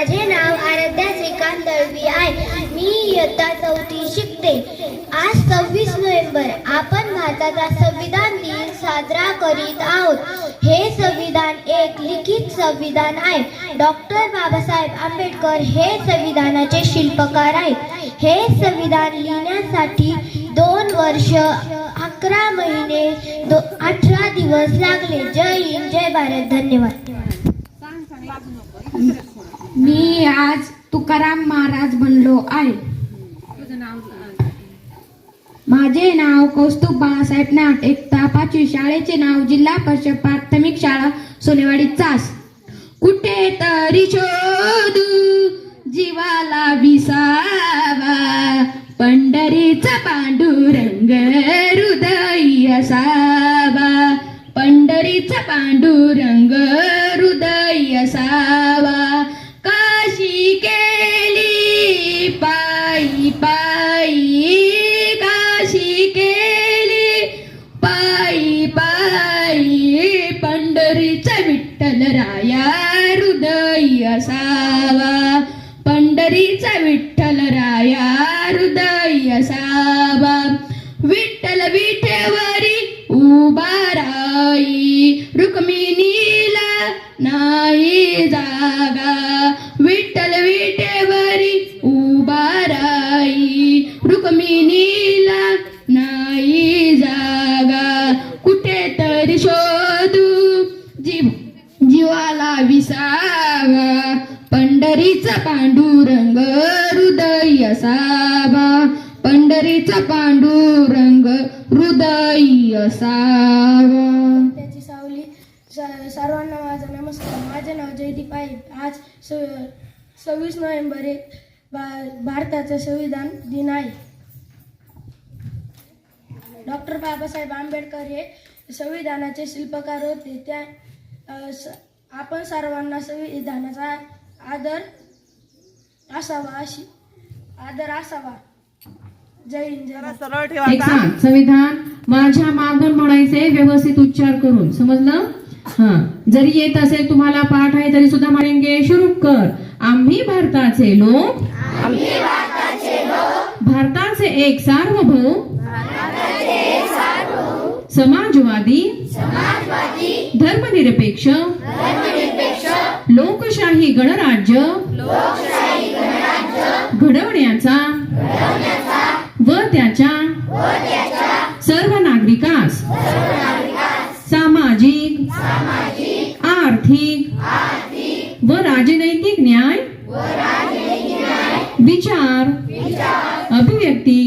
माझे नाव आराध्या श्रीकांत दळवी आहे. मी इयत्ता चौथी शिकते. आज सव्वीस नोव्हेंबर. आपण भारताचा संविधान दिन साजरा करीत आहोत. हे संविधान एक लिखित संविधान आहे. डॉक्टर बाबासाहेब आंबेडकर हे संविधानाचे शिल्पकार आहेत. हे संविधान लिहिण्यासाठी दोन वर्ष अकरा महिने दो अठरा दिवस लागले. जय हिंद जय भारत. धन्यवाद. मी आज तुकाराम महाराज बनलो आहे. माझे नाव कौस्तुभ बाळासाहेब नाट एकता पाचवी शाळेचे नाव जिल्हा परिषद प्राथमिक शाळा सोनेवाडी चास. कुठे तरी शोधू जीवाला विसावा. पंढरीचा पांडुरंग हृदय असावा. पंढरीचा पांडुरंग हृदय असावा. पंढरीचा विठ्ठल राया हृदय साबा. विठ्ठल विठेवरी उभा राई रुक्मिणीला नाही जागा. विठ्ठल विठेवरी उभा राई त्याचा पांडुरंग हृदय असावा त्याची सावली स- सर्वांना माझा नमस्कार. माझे नाव जयदीप आहे. आज स सव्वीस नोव्हेंबर एक भा भारताचं संविधान दिन आहे. डॉक्टर बाबासाहेब आंबेडकर हे संविधानाचे शिल्पकार होते. त्या अ, स- आपण सर्वांना संविधानाचा आदर असावा अशी आदर असावा जय हिंद जय भारत. सरळ ठेवा एक सांग संविधान माझ्या मागून म्हणायचे व्यवस्थित उच्चार करून. समजलं? हा. जरी येत असेल तुम्हाला पाठ आहे तरी सुद्धा म्हणेंगे सुरू कर. आम्ही भारताचे लोक. भारताचे एक सार्वभौम. समाजवादी. धर्मनिरपेक्ष. लोकशाही गणराज्य. राजनैतिक न्याय विचार अभिव्यक्ती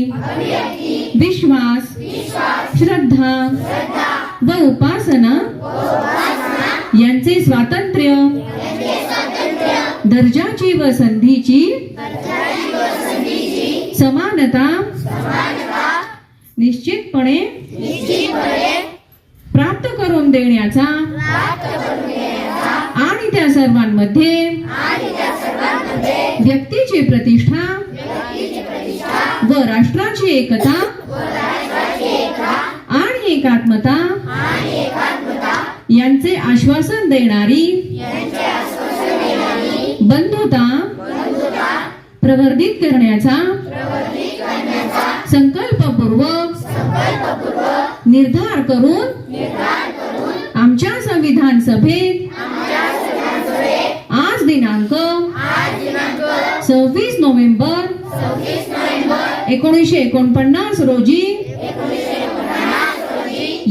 विश्वास श्रद्धा व उपासना यांचे स्वातंत्र्य दर्जाची व संधीची समानता निश्चितपणे प्राप्त करून देण्याचा त्या सर्वांमध्ये व्यक्तीची प्रतिष्ठा व राष्ट्राची एकता आणि एकात्मता यांचे आश्वासन देणारी बंधुता प्रवर्धित करण्याचा संकल्पपूर्वक निर्धार करून आमच्या संविधान सभेत एकोणीसशे एकोणपन्नास रोजी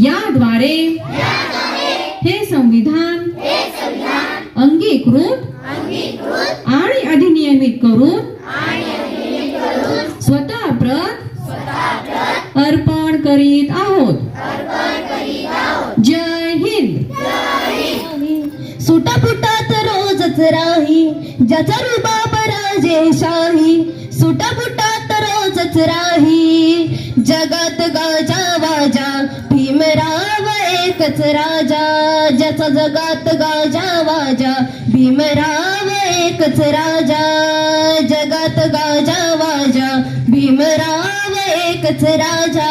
याद्वारे हे संविधान अंगीकृत आणि अधिनियमित करून स्वतः प्रत अर्पण करीत आहोत. जय हिंद. सुटापुटात रोजच राही ज्याचा रुबा पराजे शाही सुटापुटा रोजच राही जगात गाजा वाजा. भीमराव एकच राजा ज्याचा जगात गाजा वाजा. भीमराव एकच राजा जगात गाजा वाजा. भीमराव एकच राजा.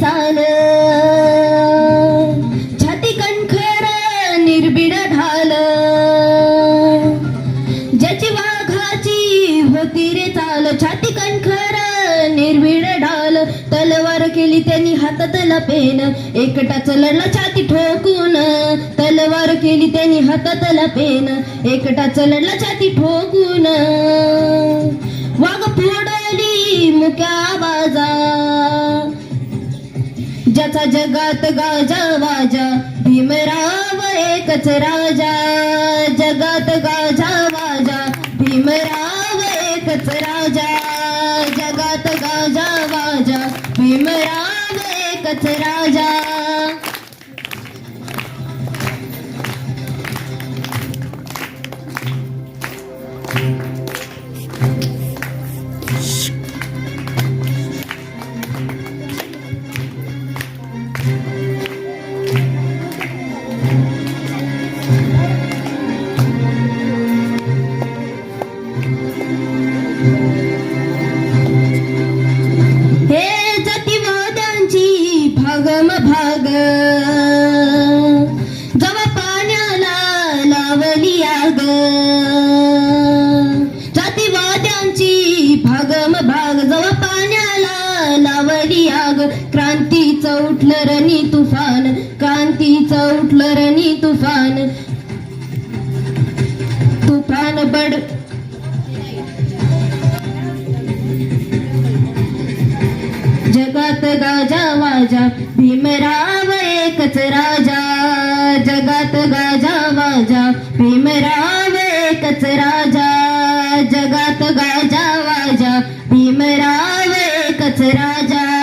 चाल। छाती कणखर निर्बिड ढाल। ज्याची वाघाची होती रे चाल। छाती कणखर निर्बिड ढाल। तलवार केली त्यांनी हातात लपेन। एकटाच लढला छाती ठोकून। तलवार केली त्यांनी हातात लपेन। एकटाच लढला छाती ठोकून। वाघ फोडली मुक्या बाजा ज्याचा जगात गाजा वाजा भीमराव एकच राजा. जगात गाजा वाजा भीमराव एकच राजा. जगात गाजा वाजा भीमराव एकच राजा. लावली आग क्रांतीचं उठलं रणी तुफान. क्रांतीचं उठलं रणी तुफान. तुफान बड. जगात गाजा वाजा. भीमराव एकच राजा. जगात गाजा वाजा. भीमराव एकच राजा. जगात गाजा वाजा. ராஜா